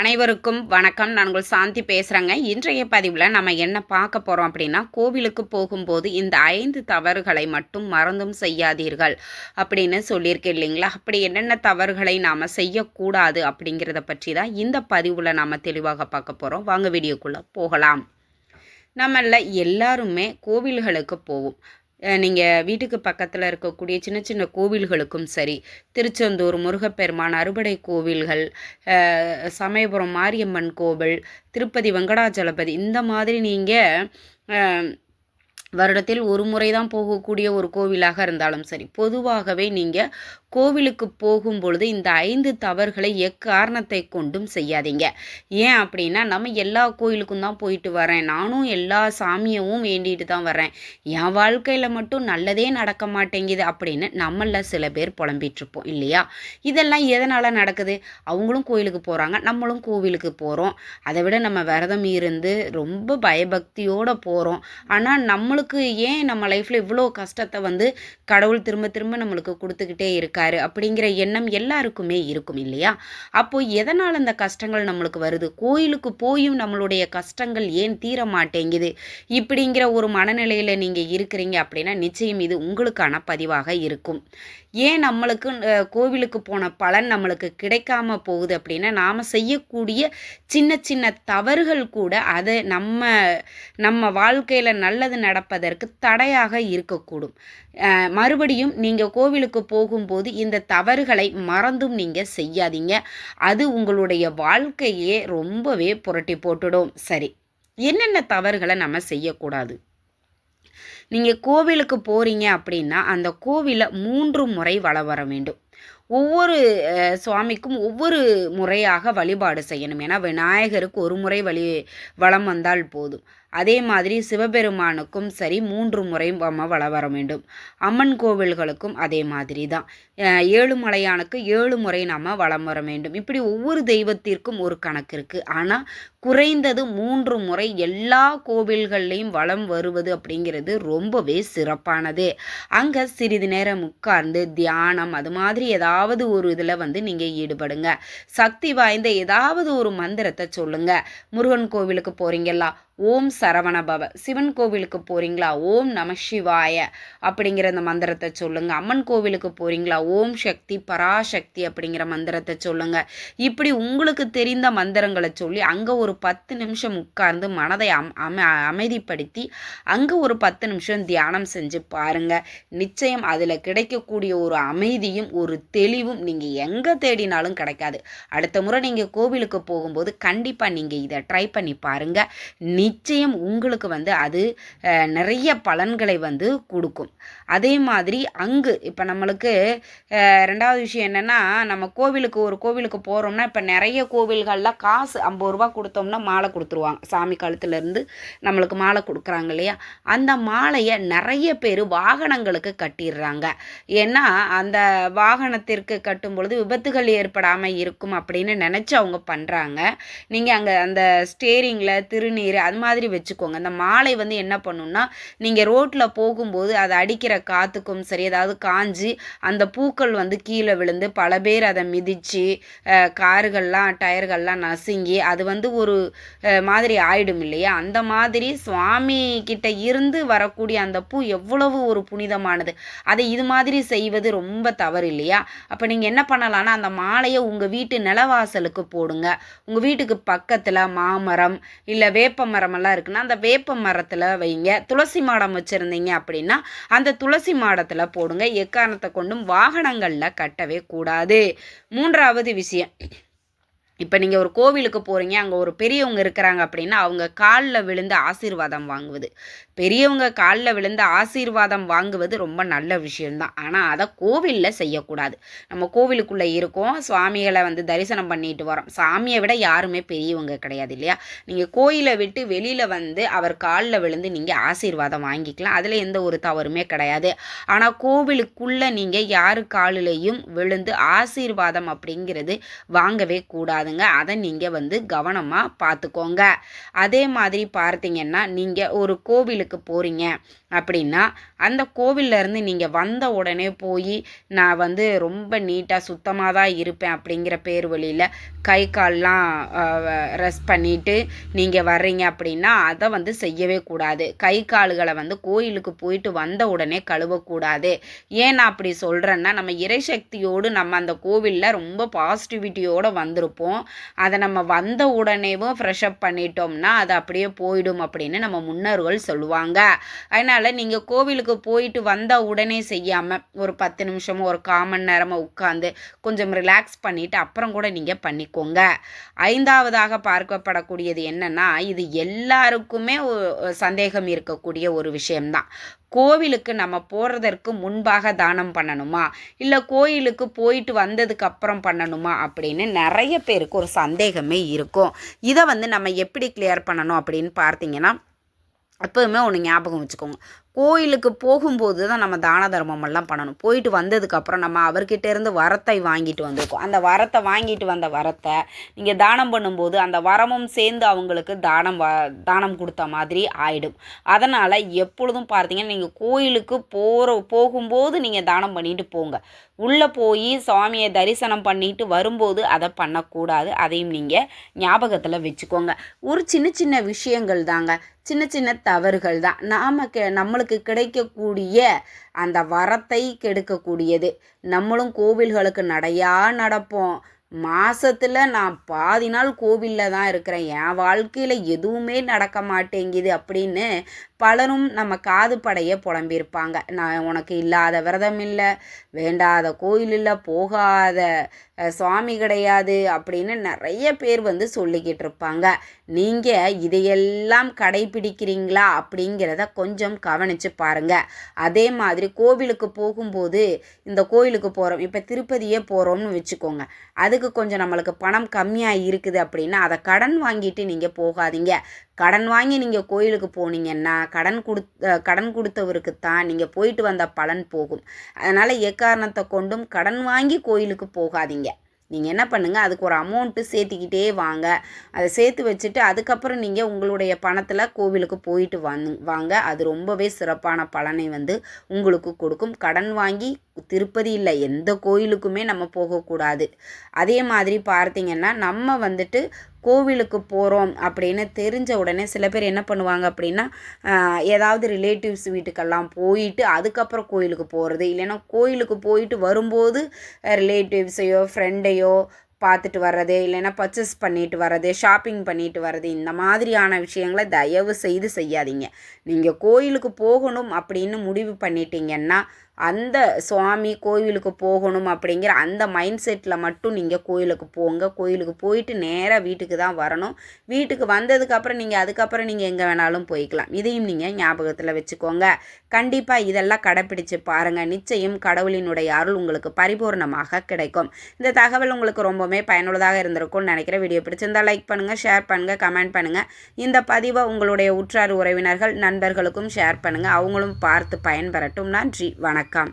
அனைவருக்கும் வணக்கம். நான் உங்கள் சாந்தி பேசுகிறேங்க இன்றைய பதிவில் நம்ம என்ன பார்க்க போகிறோம் அப்படின்னா கோவிலுக்கு போகும்போது இந்த ஐந்து தவறுகளை மட்டும் மறந்தும் செய்யாதீர்கள் அப்படின்னு சொல்லியிருக்கேன் இல்லைங்களா? அப்படி என்னென்ன தவறுகளை நாம் செய்யக்கூடாது அப்படிங்கிறத பற்றி தான் இந்த பதிவில் நாம் தெளிவாக பார்க்க போகிறோம் வாங்க வீடியோக்குள்ளே போகலாம். நம்மள எல்லாருமே கோவில்களுக்கு போவோம். நீங்கள் வீட்டுக்கு பக்கத்தில் இருக்கக்கூடிய சின்ன சின்ன கோவில்களுக்கும் சரி திருச்செந்தூர் முருகப்பெருமான் அறுபடை கோவில்கள் சமயபுரம் மாரியம்மன் கோவில் திருப்பதி வெங்கடாச்சலபதி இந்த மாதிரி நீங்கள் வருடத்தில் ஒரு முறை தான் போகக்கூடிய ஒரு கோவிலாக இருந்தாலும் சரி பொதுவாகவே நீங்கள் கோவிலுக்கு போகும் பொழுது இந்த ஐந்து தவறுகளை எக்காரணத்தை கொண்டும் செய்யாதீங்க. ஏன் அப்படின்னா நம்ம எல்லா கோயிலுக்கும் தான் போயிட்டு வரேன். நானும் எல்லா சாமியவும் வேண்டிட்டு தான் வரேன். என் வாழ்க்கையில் மட்டும் நல்லதே நடக்க மாட்டேங்குது அப்படின்னு நம்மள சில பேர் புலம்பிட்டு இருப்போம் இல்லையா? இதெல்லாம் எதனால் நடக்குது? அவங்களும் கோயிலுக்கு போகிறாங்க நம்மளும் கோவிலுக்கு போகிறோம் அதை விட நம்ம விரதம் இருந்து ரொம்ப பயபக்தியோடு போகிறோம் ஆனால் நம்மளுக்கு ஏன் நம்ம லைஃப்பில் இவ்வளோ கஷ்டத்தை வந்து கடவுள் திரும்ப திரும்ப நம்மளுக்கு கொடுத்துக்கிட்டே இருக்காரு? அப்படிங்கிற எண்ணம் எல்லாருக்குமே இருக்கும் இல்லையா? அப்போ எதனால் அந்த கஷ்டங்கள் நம்மளுக்கு வருது? கோயிலுக்கு போயும் நம்மளுடைய கஷ்டங்கள் ஏன் தீர மாட்டேங்குது? இப்படிங்கிற ஒரு மனநிலையில் நீங்கள் இருக்கிறீங்க அப்படின்னா நிச்சயம் இது உங்களுக்கான பதிவாக இருக்கும். ஏன் நம்மளுக்கு கோவிலுக்கு போன பலன் நம்மளுக்கு கிடைக்காம போகுது அப்படின்னா நாம் செய்யக்கூடிய சின்ன சின்ன தவறுகள் கூட அதை நம்ம நம்ம வாழ்க்கையில் நல்லது நடப்பதற்கு தடையாக இருக்கக்கூடும். மறுபடியும் நீங்கள் கோவிலுக்கு போகும்போது இந்த தவறுகளை மறந்தும் நீங்கள் செய்யாதீங்க. அது உங்களுடைய வாழ்க்கையே ரொம்பவே புரட்டி போட்டுடும். சரி என்னென்ன தவறுகளை நம்ம செய்யக்கூடாது? நீங்கள் கோவிலுக்கு போகிறீங்க அப்படின்னா அந்த கோவிலை மூன்று முறை வலம் வர வேண்டும். ஒவ்வொரு அஹ், சுவாமிக்கும் ஒவ்வொரு முறையாக வழிபாடு செய்யணும். ஏன்னா விநாயகருக்கு ஒரு முறை வழி வளம் வந்தால் போதும். அதே மாதிரி சிவபெருமானுக்கும் சரி மூன்று முறை நம்ம வள வர வேண்டும். அம்மன் கோவில்களுக்கும் அதே மாதிரி தான் ஏழுமலையானுக்கு ஏழு முறை நாம் வலம் வர வேண்டும். இப்படி ஒவ்வொரு தெய்வத்திற்கும் ஒரு கணக்கு இருக்குது ஆனால் குறைந்தது மூன்று முறை எல்லா கோவில்கள்லையும் வளம் வருவது அப்படிங்கிறது ரொம்பவே சிறப்பானது. அங்கே சிறிது நேரம் உட்கார்ந்து தியானம் அது மாதிரி ஏதாவது ஒரு இதில் வந்து நீங்கள் ஈடுபடுங்க. சக்தி வாய்ந்த ஏதாவது ஒரு மந்திரத்தை சொல்லுங்கள் முருகன் கோவிலுக்கு போகிறீங்களா ஓம் சரவண பவ. சிவன் கோவிலுக்கு போகிறீங்களா ஓம் நம சிவாய. அப்படிங்கிற அந்த மந்திரத்தை சொல்லுங்கள் அம்மன் கோவிலுக்கு போகிறீங்களா ஓம் சக்தி பராசக்தி அப்படிங்கிற மந்திரத்தை சொல்லுங்கள் இப்படி உங்களுக்கு தெரிந்த மந்திரங்களை சொல்லி அங்கே ஒரு பத்து நிமிஷம் உட்கார்ந்து மனதை அம் அம அமைதிப்படுத்தி அங்கே ஒரு பத்து நிமிஷம் தியானம் செஞ்சு பாருங்கள் நிச்சயம் அதில் கிடைக்கக்கூடிய ஒரு அமைதியும் ஒரு தெளிவும் நீங்கள் எங்கே தேடினாலும் கிடைக்காது. அடுத்த முறை நீங்கள் கோவிலுக்கு போகும்போது கண்டிப்பாக நீங்கள் இதை ட்ரை பண்ணி பாருங்கள் நிச்சயம் உங்களுக்கு வந்து அது நிறைய பலன்களை வந்து கொடுக்கும். அதே மாதிரி அங்கு இப்போ நம்மளுக்கு ரெண்டாவது விஷயம் என்னென்னா நம்ம கோவிலுக்கு ஒரு கோவிலுக்கு போகிறோம்னா இப்போ நிறைய கோவில்களில் காசு ஐம்பது ரூபா கொடுத்தோம்னா மாலை கொடுத்துருவாங்க. சாமி காலத்துலேருந்து நம்மளுக்கு மாலை கொடுக்குறாங்க இல்லையா? அந்த மாலையை நிறைய பேர் வாகனங்களுக்கு கட்டிடுறாங்க. ஏன்னா அந்த வாகனத்திற்கு கட்டும் பொழுது விபத்துகள் ஏற்படாமல் இருக்கும் அப்படின்னு நினச்சி அவங்க பண்ணுறாங்க நீங்கள் அங்கே அந்த ஸ்டேரிங்கில் திருநீர் அது மாதிரி வச்சுக்கோங்க. அந்த மாலை வந்து என்ன பண்ணுன்னா நீங்கள் ரோட்டில் போகும்போது அதை அடிக்கிற காற்றுக்கும் சரி ஏதாவது காஞ்சி அந்த பூக்கள் வந்து கீழே விழுந்து பல பேர் அதை மிதித்து காருகள்லாம் டயர்கள்லாம் நசுங்கி அது வந்து ஒரு மாதிரி ஆயிடும் இல்லையா? அந்த மாதிரி சுவாமி கிட்ட இருந்து வரக்கூடிய அந்த பூ எவ்வளவு ஒரு புனிதமானது. அதை இது மாதிரி செய்வது ரொம்ப தவறு இல்லையா? அப்போ நீங்கள் என்ன பண்ணலாம்னா அந்த மாலையை உங்கள் வீட்டு நிலவாசலுக்கு போடுங்க. உங்கள் வீட்டுக்கு பக்கத்தில் மாமரம் இல்லை வேப்ப மரமெல்லாம் இருக்குன்னா அந்த வேப்ப மரத்தில் வைங்க. துளசி மாடம் வச்சுருந்தீங்க அப்படின்னா அந்த துளசி மாடத்தில் போடுங்க. எக்காரணத்தை கொண்டும் வாகனங்களில் கட்டவே கூடாது. மூன்றாவது விஷயம். இப்போ நீங்கள் ஒரு கோவிலுக்கு போகிறீங்க அங்கே ஒரு பெரியவங்க இருக்கிறாங்க அப்படின்னா அவங்க காலில் விழுந்து ஆசீர்வாதம் வாங்குவது. பெரியவங்க காலில் விழுந்து ஆசீர்வாதம் வாங்குவது ரொம்ப நல்ல விஷயம்தான். ஆனால் அதை கோவிலில் செய்யக்கூடாது. நம்ம கோவிலுக்குள்ளே இருக்கோம் சுவாமிகளை வந்து தரிசனம் பண்ணிட்டு வரோம். சாமியை விட யாருமே பெரியவங்க கிடையாது இல்லையா? நீங்கள் கோயிலை விட்டு வெளியில் வந்து அவர் காலில் விழுந்து நீங்கள் ஆசீர்வாதம் வாங்கிக்கலாம். அதில் எந்த ஒரு தவறுமே கிடையாது. ஆனால் கோவிலுக்குள்ளே நீங்கள் யார் காலிலையும் விழுந்து ஆசீர்வாதம் அப்படிங்கிறது வாங்கவே கூடாதுங்க. அதை நீங்கள் வந்து கவனமாக பார்த்துக்கோங்க அதே மாதிரி பார்த்தீங்கன்னா நீங்கள் ஒரு கோவிலுக்கு போகிறீங்க அப்படின்னா அந்த கோவில்லேருந்து நீங்கள் வந்த உடனே போய் நான் வந்து ரொம்ப நீட்டாக சுத்தமாக தான் இருப்பேன் அப்படிங்கிற பேர் வழியில் கை கால்லாம் ரெஸ்ட் பண்ணிவிட்டு நீங்கள் வர்றீங்க அப்படின்னா அதை வந்து செய்யவே கூடாது. கை கால்களை வந்து கோயிலுக்கு போயிட்டு வந்த உடனே கழுவக்கூடாது. ஏன் நான் அப்படி சொல்கிறேன்னா நம்ம இறைசக்தியோடு நம்ம அந்த கோவிலில் ரொம்ப பாசிட்டிவிட்டியோடு வந்திருப்போம். அதை நம்ம வந்த உடனேவும் ஃப்ரெஷ் அப் பண்ணிட்டோம்னா அது அப்படியே போயிடும் அப்படின்னு நம்ம முன்னோர்கள் சொல்லுவாங்க. அதனால் நீங்கள் கோவிலுக்கு போயிட்டு வந்தால் உடனே செய்யாமல் ஒரு பத்து நிமிஷமோ ஒரு காமன் நேரமாக உட்காந்து கொஞ்சம் ரிலாக்ஸ் பண்ணிவிட்டு அப்புறம் கூட நீங்கள் பண்ணிக்கோங்க. ஐந்தாவதாக பார்க்கப்படக்கூடியது என்னென்னா இது எல்லாருக்குமே சந்தேகம் இருக்கக்கூடிய ஒரு விஷயம்தான். கோவிலுக்கு நம்ம போகிறதற்கு முன்பாக தானம் பண்ணணுமா? இல்லை கோயிலுக்கு போயிட்டு வந்ததுக்கு அப்புறம் பண்ணணுமா? அப்படின்னு நிறைய பேருக்கு ஒரு சந்தேகமே இருக்கும். இதை வந்து நம்ம எப்படி கிளியர் பண்ணணும் அப்படின்னு பார்த்தீங்கன்னா எப்போதுமே ஒன்று ஞாபகம் வச்சுக்கோங்க. கோயிலுக்கு போகும்போது தான் நம்ம தான தர்மமெல்லாம் பண்ணணும். போயிட்டு வந்ததுக்கப்புறம் நம்ம அவர்கிட்ட இருந்து வரத்தை வாங்கிட்டு வந்திருக்கோம். அந்த வரத்தை வாங்கிட்டு வந்த வரத்தை நீங்கள் தானம் பண்ணும்போது அந்த வரமும் சேர்ந்து அவங்களுக்கு தானம் வ தானம் கொடுத்த மாதிரி ஆயிடும். அதனால் எப்பொழுதும் பார்த்தீங்கன்னா நீங்கள் கோயிலுக்கு போகிற போகும்போது நீங்கள் தானம் பண்ணிட்டு போங்க. உள்ளே போய் சுவாமியை தரிசனம் பண்ணிட்டு வரும்போது அதை பண்ணக்கூடாது. அதையும் நீங்கள் ஞாபகத்தில் வச்சுக்கோங்க. ஒரு சின்ன சின்ன விஷயங்கள் தாங்க. சின்ன சின்ன தவறுகள் தான். நாம் கெ நம்மளுக்கு கிடைக்கக்கூடிய அந்த வரத்தை கெடுக்கக்கூடியது. நம்மளும் கோவில்களுக்கு நடையா நடப்போம். மாதத்தில் நான் பாதி நாள் கோவிலில் தான் இருக்கிறேன். என் வாழ்க்கையில் எதுவுமே நடக்க மாட்டேங்குது அப்படின்னு பலரும் நம்ம காது படைய புலம்பியிருப்பாங்க. நான் உனக்கு இல்லாத விரதம் இல்லை வேண்டாத கோயில் இல்லை போகாத சுவாமி கிடையாது அப்படின்னு நிறைய பேர் வந்து சொல்லிக்கிட்டு இருப்பாங்க. நீங்கள் இதையெல்லாம் கடைபிடிக்கிறீங்களா அப்படிங்கிறத கொஞ்சம் கவனித்து பாருங்கள் அதே மாதிரி கோவிலுக்கு போகும்போது இந்த கோயிலுக்கு போகிறோம் இப்போ திருப்பதியே போகிறோம்னு வச்சுக்கோங்க. அதுக்கு கொஞ்சம் நம்மளுக்கு பணம் கம்மியாக இருக்குது அப்படின்னா அதை கடன் வாங்கிட்டு நீங்கள் போகாதீங்க. கடன் வாங்கி நீங்கள் கோயிலுக்கு போனீங்கன்னா கடன் கொடுத்த கடன் கொடுத்தவருக்கு தான் நீங்கள் போயிட்டு வந்த பலன் போகும். அதனால் எக்காரணத்தை கொண்டும் கடன் வாங்கி கோயிலுக்கு போகாதீங்க. நீங்கள் என்ன பண்ணுங்கள் அதுக்கு ஒரு அமௌண்ட்டு சேர்த்திக்கிட்டே வாங்க. அதை சேர்த்து வச்சுட்டு அதுக்கப்புறம் நீங்கள் உங்களுடைய பணத்தில் கோவிலுக்கு போயிட்டு வந் வாங்க. அது ரொம்பவே சிறப்பான பலனை வந்து உங்களுக்கு கொடுக்கும். கடன் வாங்கி திருப்பதி இல்லை எந்த கோயிலுக்குமே நம்ம போகக்கூடாது. அதே மாதிரி பார்த்திங்கன்னா நம்ம வந்துட்டு கோவிலுக்கு போகிறோம் அப்படின்னு தெரிஞ்ச உடனே சில பேர் என்ன பண்ணுவாங்க அப்படின்னா ஏதாவது ரிலேட்டிவ்ஸ் வீட்டுக்கெல்லாம் போயிட்டு அதுக்கப்புறம் கோயிலுக்கு போகிறது இல்லைன்னா கோயிலுக்கு போயிட்டு வரும்போது ரிலேட்டிவ்ஸையோ ஃப்ரெண்டையோ பார்த்துட்டு வர்றது இல்லைன்னா பர்ச்சேஸ் பண்ணிட்டு வர்றது ஷாப்பிங் பண்ணிட்டு வர்றது இந்த மாதிரியான விஷயங்களை தயவு செய்து செய்யாதீங்க. நீங்கள் கோயிலுக்கு போகணும் அப்படின்னு முடிவு பண்ணிட்டீங்கன்னா அந்த சுவாமி கோவிலுக்கு போகணும் அப்படிங்கிற அந்த மைண்ட் செட்டில் மட்டும் நீங்கள் கோயிலுக்கு போங்க. கோயிலுக்கு போயிட்டு நேராக வீட்டுக்கு தான் வரணும். வீட்டுக்கு வந்ததுக்கப்புறம் நீங்கள் அதுக்கப்புறம் நீங்கள் எங்கே வேணாலும் போய்க்கலாம். இதையும் நீங்கள் ஞாபகத்தில் வச்சுக்கோங்க. கண்டிப்பாக இதெல்லாம் கடைப்பிடிச்சு பாருங்கள் நிச்சயம் கடவுளினுடைய அருள் உங்களுக்கு பரிபூர்ணமாக கிடைக்கும். இந்த தகவல் உங்களுக்கு ரொம்பவுமே பயனுள்ளதாக இருந்திருக்கும்னு நினைக்கிறேன். வீடியோ பிடிச்சிருந்தால் லைக் பண்ணுங்கள் ஷேர் பண்ணுங்கள் கமெண்ட் பண்ணுங்கள் இந்த பதிவை உங்களுடைய உற்றார் உறவினர்கள் நண்பர்களுக்கும் ஷேர் பண்ணுங்கள் அவங்களும் பார்த்து பயன்பெறட்டும். நன்றி. வணக்கம். வணக்கம்